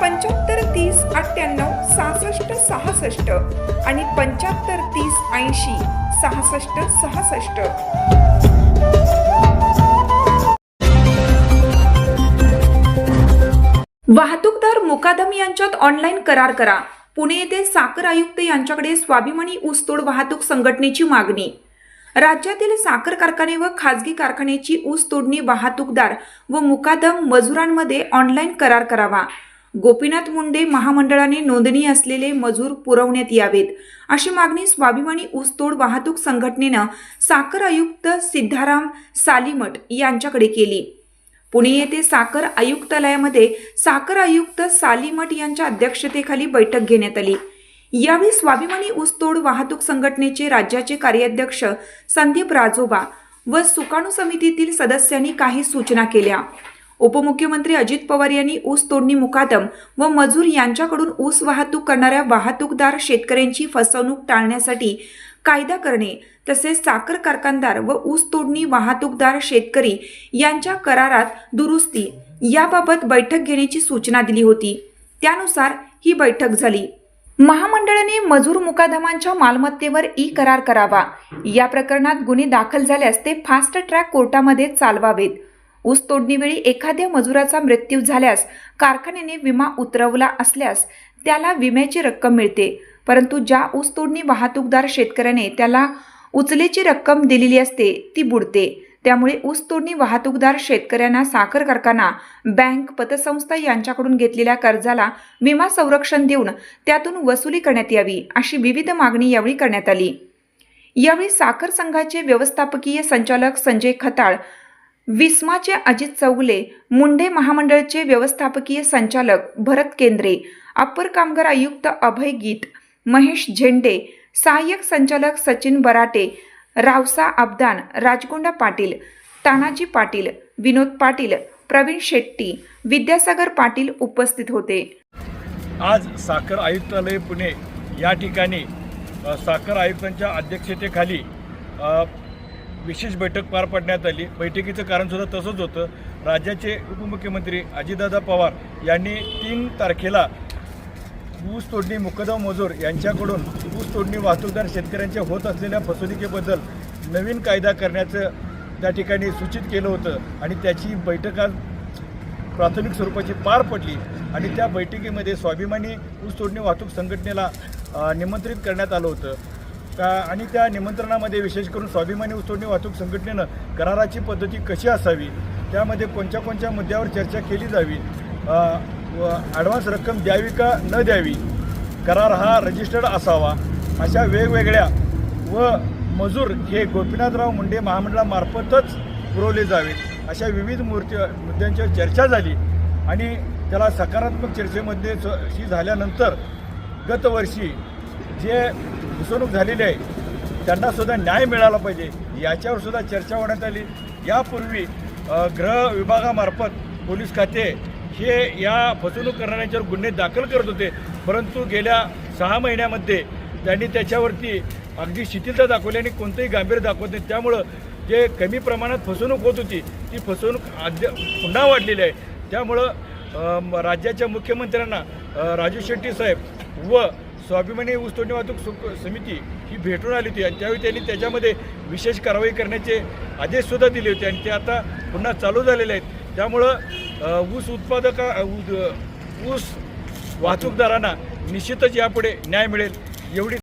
पंच्याहत्तर तीस अठ्ठ्याण्णव सहासष्ट सहासष्ट आणि पंच्याहत्तर तीस ऐंशी सहासष्ट सहासष्ट. वाहतूकदार मुकादम यांच्यात ऑनलाईन करार करा. पुणे येथे साखर आयुक्त यांच्याकडे स्वाभिमानी ऊसतोड वाहतूक संघटनेची मागणी. राज्यातील साखर कारखाने व खाजगी कारखान्याची ऊस तोडणी वाहतूकदार व मुकादम मजुरांमध्ये ऑनलाईन करार करावा. गोपीनाथ मुंडे महामंडळाने नोंदणी असलेले मजूर पुरवण्यात यावेत. अशी मागणी स्वाभिमानी ऊसतोड वाहतूक संघटनेनं साखर आयुक्त सिद्धाराम सालीमठ यांच्याकडे केली. पुणे येथे साखर आयुक्तालयामध्ये साखर आयुक्त सालीमठ यांच्या अध्यक्षतेखाली बैठक घेण्यात आली. यावेळी स्वाभिमानी ऊसतोड वाहतूक संघटनेचे राज्याचे कार्याध्यक्ष संदीप राजोबा व सुकाणू समितीतील सदस्यांनी काही सूचना केल्या. उपमुख्यमंत्री अजित पवार यांनी ऊस तोडणी मुकादम व मजूर यांच्याकडून ऊस वाहतूक करणाऱ्या वाहतूकदार शेतकऱ्यांची फसवणूक टाळण्यासाठी कायदा करणे तसेच साखर कारखानदार व ऊस तोडणी वाहतूकदार शेतकरी यांच्या करारात दुरुस्ती याबाबत बैठक घेण्याची सूचना दिली होती. त्यानुसार ही बैठक झाली. महामंडळाने मजूर मुकादमांच्या मालमत्तेवर ई करार करावा. या प्रकरणात गुन्हे दाखल झाल्यास ते फास्ट ट्रॅक कोर्टामध्ये चालवावेत. ऊस तोडणीवेळी एखाद्या मजुराचा मृत्यू झाल्यास कारखान्याने विमा उतरवला असल्यास त्याला विम्याची रक्कम मिळते. परंतु ज्या ऊस तोडणी वाहतूकदार शेतकऱ्याने त्याला उचलेची रक्कम दिलेली असते ती बुडते. त्यामुळे ऊस तोडणी वाहतूकदार शेतकऱ्यांना साखर कारखाना बँक पतसंस्था यांच्याकडून घेतलेल्या कर्जाला विमा संरक्षण देऊन त्यातून वसुली करण्यात यावी अशी विविध मागणी यावेळी करण्यात आली. यावेळी साखर संघाचे व्यवस्थापकीय संचालक संजय खताळ विस्माचे अजित चौगले मुंडे महामंडळचे व्यवस्थापकीय संचालक भरत केंद्रे अप्पर कामगार आयुक्त अभय गीत महेश झेंडे सहाय्यक संचालक सचिन बराटे रावसा अब्दान राजगोंडा पाटील तानाजी पाटील विनोद पाटील प्रवीण शेट्टी विद्यासागर पाटील उपस्थित होते. आज साखर आयुक्तालय पुणे या ठिकाणी साखर आयुक्तांच्या अध्यक्षतेखाली विशेष बैठक पार पाडण्यात आली. बैठकीचं कारणसुद्धा तसंच होतं. राज्याचे उपमुख्यमंत्री अजितदादा पवार यांनी तीन तारखेला ऊस तोडणी मुकदम मजूर यांच्याकडून ऊस तोडणी वाहतूकदार शेतकऱ्यांच्या होत असलेल्या फसवणुकीबद्दल नवीन कायदा करण्याचं त्या ठिकाणी सूचित केलं होतं आणि त्याची बैठक आज प्राथमिक स्वरूपाची पार पडली आणि त्या बैठकीमध्ये स्वाभिमानी ऊस तोडणी वाहतूक संघटनेला निमंत्रित करण्यात आलं होतं. का आणि त्या निमंत्रणामध्ये विशेष करून स्वाभिमानी ऊस वाहतूक संघटनेनं कराराची पद्धती कशी असावी? त्यामध्ये कोणत्या कोणत्या मुद्द्यावर चर्चा केली जावी? व ॲडव्हान्स रक्कम द्यावी का न द्यावी? करार हा रजिस्टर्ड असावा. अशा वेगवेगळ्या व मजूर हे गोपीनाथराव मुंडे महामंडळामार्फतच पुरवले जावेत. अशा विविध मूर्ती मुद्द्यांच्यावर चर्चा झाली आणि त्याला सकारात्मक चर्चेमध्ये स- झाल्यानंतर गतवर्षी जे फसवणूक झालेली आहे त्यांना सुद्धा न्याय मिळाला पाहिजे. याच्यावर सुद्धा चर्चा होण्यात आली. यापूर्वी गृह विभागामार्फत पोलीस खाते हे या फसवणूक करणाऱ्यांच्यावर गुन्हे दाखल करत होते. परंतु गेल्या सहा महिन्यामध्ये त्यांनी त्याच्यावरती अगदी शिथिलता दाखवली आणि कोणतंही गांभीर्य दाखवत नाही. त्यामुळं जे कमी प्रमाणात फसवणूक होत होती ती फसवणूक अद्या पुन्हा वाढलेली आहे. त्यामुळं राज्याच्या मुख्यमंत्र्यांना राजू शेट्टी साहेब व स्वाभिमानी ऊसतोडणी वाहतूक समिती ही भेटून आली होती आणि त्यावेळी त्यांनी त्याच्यामध्ये विशेष कारवाई करण्याचे आदेशसुद्धा दिले होते आणि ते आता पुन्हा चालू झालेले आहेत. त्यामुळं ऊस उत्पादका ऊस- ऊस वाहतूकदारांना निश्चितच यापुढे न्याय मिळेल एवढी